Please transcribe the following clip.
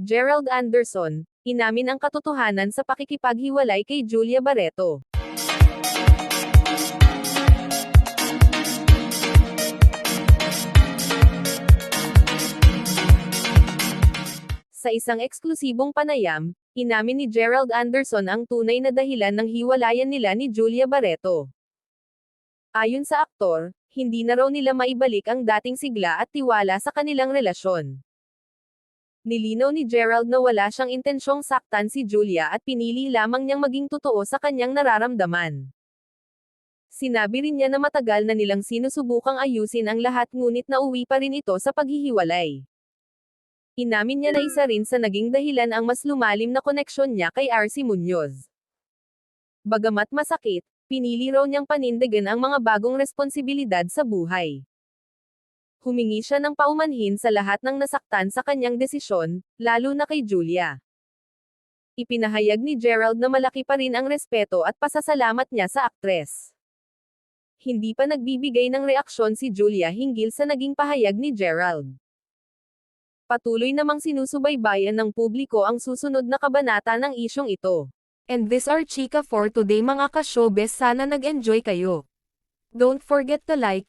Gerald Anderson, inamin ang katotohanan sa pakikipaghiwalay kay Julia Barreto. Sa isang eksklusibong panayam, inamin ni Gerald Anderson ang tunay na dahilan ng hiwalayan nila ni Julia Barreto. Ayon sa aktor, hindi na raw nila maibalik ang dating sigla at tiwala sa kanilang relasyon. Nilinaw ni Gerald na wala siyang intensyong saktan si Julia at pinili lamang niyang maging totoo sa kanyang nararamdaman. Sinabi rin niya na matagal na nilang sinusubukang ayusin ang lahat ngunit nauwi pa rin ito sa paghihiwalay. Inamin niya na isa rin sa naging dahilan ang mas lumalim na koneksyon niya kay RC Munoz. Bagamat masakit, pinili raw niyang panindigan ang mga bagong responsibilidad sa buhay. Humingi siya ng paumanhin sa lahat ng nasaktan sa kanyang desisyon, lalo na kay Julia. Ipinahayag ni Gerald na malaki pa rin ang respeto at pasasalamat niya sa aktres. Hindi pa nagbibigay ng reaksyon si Julia hinggil sa naging pahayag ni Gerald. Patuloy namang sinusubaybayan ng publiko ang susunod na kabanata ng isyong ito. And this are Chika for today mga ka-showbiz sana nag-enjoy kayo. Don't forget to like,